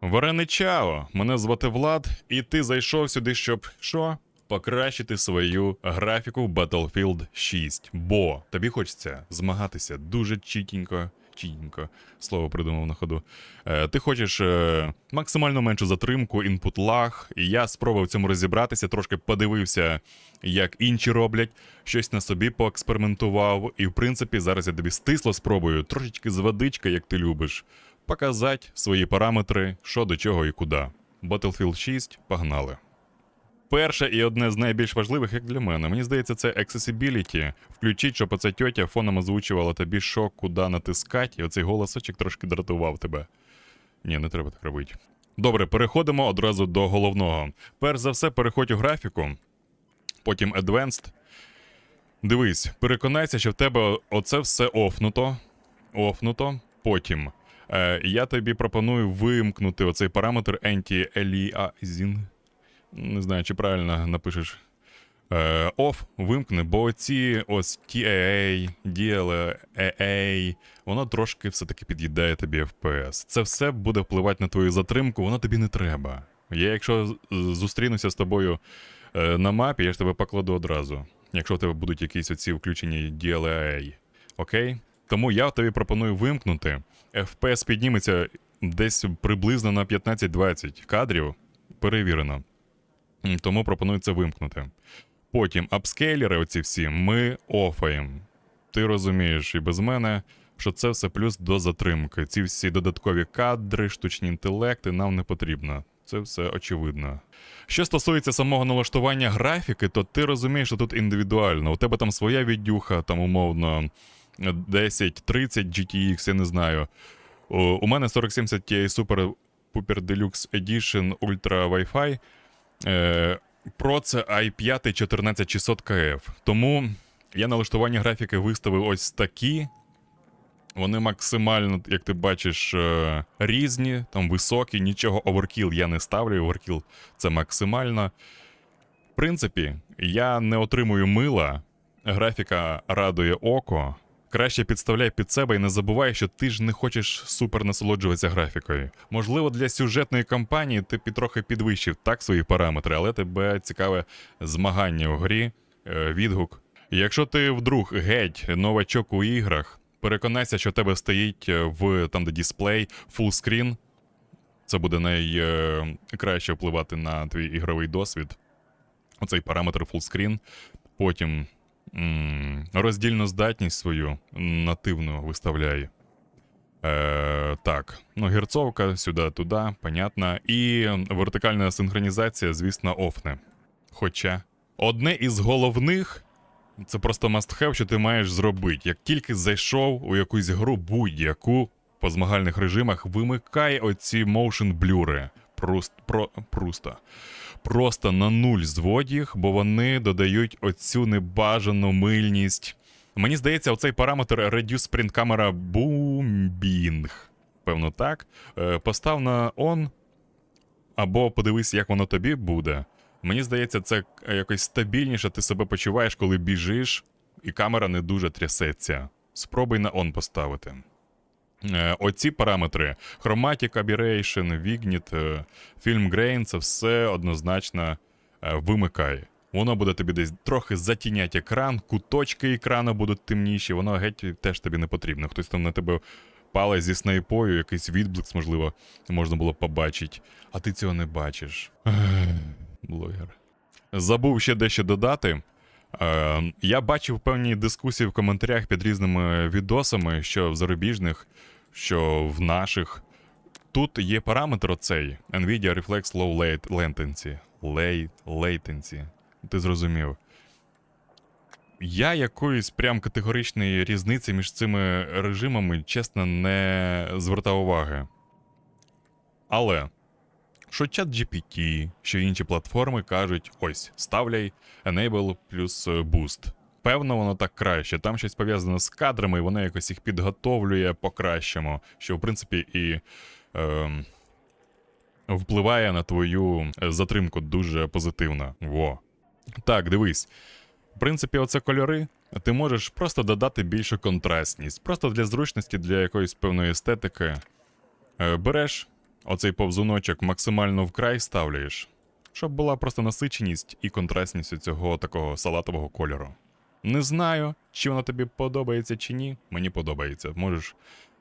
Варене чао! Мене звати Влад, і ти зайшов сюди, щоб що? Покращити свою графіку Battlefield 6. Бо тобі хочеться змагатися дуже чітенько, чітенько, слово придумав на ходу. Е, ти хочеш е, максимально меншу затримку, інпут лаг, і я спробував цьому розібратися, трошки подивився, як інші роблять, щось на собі поекспериментував. І в принципі, зараз я тобі стисло спробую, трошечки з водички, як ти любиш показати свої параметри, що до чого і куди. Battlefield 6, погнали. Перше і одне з найбільш важливих, як для мене. Мені здається, це accessibility. Включіть, щоб оця тьотя фоном озвучувала тобі, що куди натискати, і оцей голосочок трошки дратував тебе. Ні, не треба так робити. Добре, переходимо одразу до головного. Перш за все, переходь у графіку, потім Advanced. Дивись, переконайся, що в тебе оце все офнуто. Офнуто. Потім Е, я тобі пропоную вимкнути оцей параметр anti-aliasing. Не знаю, чи правильно напишеш. Е, off, вимкни, бо ці ось TAA, DLAA, воно трошки все-таки під'їдає тобі FPS. Це все буде впливати на твою затримку, воно тобі не треба. Я, якщо зустрінуся з тобою е, на мапі, я ж тебе покладу одразу. Якщо в тебе будуть якісь оці включені DLAA. Окей? Тому я тобі пропоную вимкнути. FPS підніметься десь приблизно на 15-20 кадрів. Перевірено. Тому пропоную це вимкнути. Потім апскейлери, оці всі, ми офаємо. Ти розумієш і без мене, що це все плюс до затримки. Ці всі додаткові кадри, штучні інтелекти нам не потрібно. Це все очевидно. Що стосується самого налаштування графіки, то ти розумієш, що тут індивідуально. У тебе там своя віддюха, там умовно 10-30 GTX, я не знаю. У, мене 4070 Ti Super Puper Deluxe Edition Ultra Wi-Fi. Е, Pro це i5 14600 KF. Тому я налаштування графіки виставив ось такі. Вони максимально, як ти бачиш, е, різні, там високі, нічого оверкіл я не ставлю. Оверкіл це максимально. В принципі, я не отримую мила, графіка радує око. Краще підставляй під себе і не забувай, що ти ж не хочеш супер насолоджуватися графікою. Можливо, для сюжетної кампанії ти трохи підвищив так свої параметри, але тебе цікаве змагання у грі, е, відгук. Якщо ти вдруг геть новачок у іграх, переконайся, що в тебе стоїть е, в там, де дисплей, фулскрін. Це буде найкраще впливати на твій ігровий досвід. Оцей параметр фулскрін. Потім роздільну здатність свою нативну виставляй. Е, так, ну герцовка сюди-туди, понятно. І вертикальна синхронізація, звісно, офне. Хоча одне із головних це просто have, що ти маєш зробити. Як тільки зайшов у якусь гру будь-яку по змагальних режимах, вимикай оці motion блюри. Просто, про, просто. Просто на нуль зводь бо вони додають оцю небажану мильність. Мені здається, оцей параметр Reduce Sprint Camera Booming. Певно, так. Е, Постав на on, або подивись, як воно тобі буде. Мені здається, це якось стабільніше ти себе почуваєш, коли біжиш, і камера не дуже трясеться. Спробуй на on поставити. Е, Оці параметри: Chromatic Aberration, Vignit, Film Grain це все однозначно е, вимикай. Воно буде тобі десь трохи затіняти екран, куточки екрану будуть темніші, воно геть теж тобі не потрібно. Хтось там на тебе палить зі снайпою, якийсь відблиск, можливо, можна було побачити, а ти цього не бачиш. Блогер. Забув ще дещо додати. Е, я бачив певні дискусії в коментарях під різними відосами, що в зарубіжних, що в наших. Тут є параметр оцей NVIDIA Reflex Low Late- Latency. Late Latency. Ти зрозумів. Я якоїсь прям категоричної різниці між цими режимами, чесно, не звертав уваги. Але що чат GPT, що інші платформи кажуть: ось, ставляй Enable плюс е, Boost. Певно, воно так краще. Там щось пов'язане з кадрами, і воно якось їх підготовлює по-кращому, що, в принципі, і ем, впливає на твою е, затримку дуже позитивно. Во. Так, дивись. В принципі, оце кольори. Ти можеш просто додати більшу контрастність. Просто для зручності, для якоїсь певної естетики. Е, Береш оцей повзуночок максимально вкрай ставлюєш, щоб була просто насиченість і контрастність цього такого салатового кольору. Не знаю, чи воно тобі подобається чи ні. Мені подобається. Можеш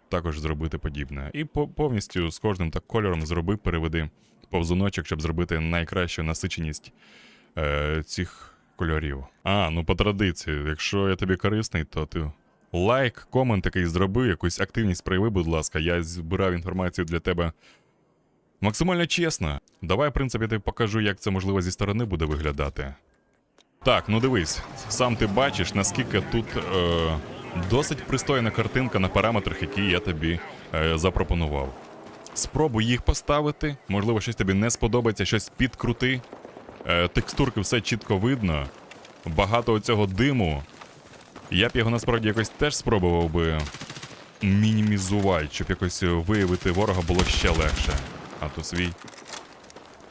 також зробити подібне. І по- повністю з кожним так кольором зроби, переведи повзуночок, щоб зробити найкращу насиченість е, цих кольорів. А, ну по традиції, якщо я тобі корисний, то ти лайк, комент який зроби, якусь активність прояви, будь ласка. Я збирав інформацію для тебе максимально чесно. Давай, в принципі, я тобі покажу, як це можливо зі сторони буде виглядати. Так, ну дивись, сам ти бачиш, наскільки тут е, досить пристойна картинка на параметрах, які я тобі е, запропонував. Спробуй їх поставити, можливо, щось тобі не сподобається, щось підкрути. Е, текстурки все чітко видно. Багато цього диму. Я б його насправді якось теж спробував би мінімізувати, щоб якось виявити ворога було ще легше. А то свій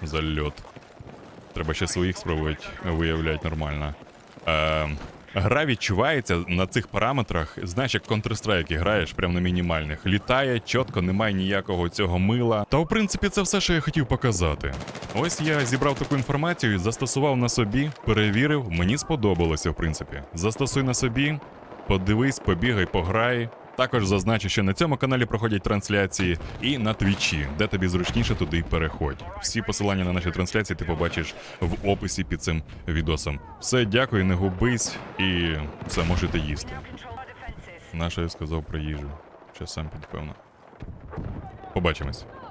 зальот. Треба ще своїх спробувати виявляти нормально. Е, гра відчувається на цих параметрах, знаєш, як Counter-Strike граєш, прямо на мінімальних. Літає чітко, немає ніякого цього мила. Та в принципі це все, що я хотів показати. Ось я зібрав таку інформацію, застосував на собі, перевірив, мені сподобалося, в принципі. Застосуй на собі, подивись, побігай, пограй. Також зазначу, що на цьому каналі проходять трансляції і на твічі, де тобі зручніше туди переходь. Всі посилання на наші трансляції ти побачиш в описі під цим відосом. Все, дякую, не губись і все можете їсти. Наше я сказав про їжу. Що сам підпевно. Побачимось.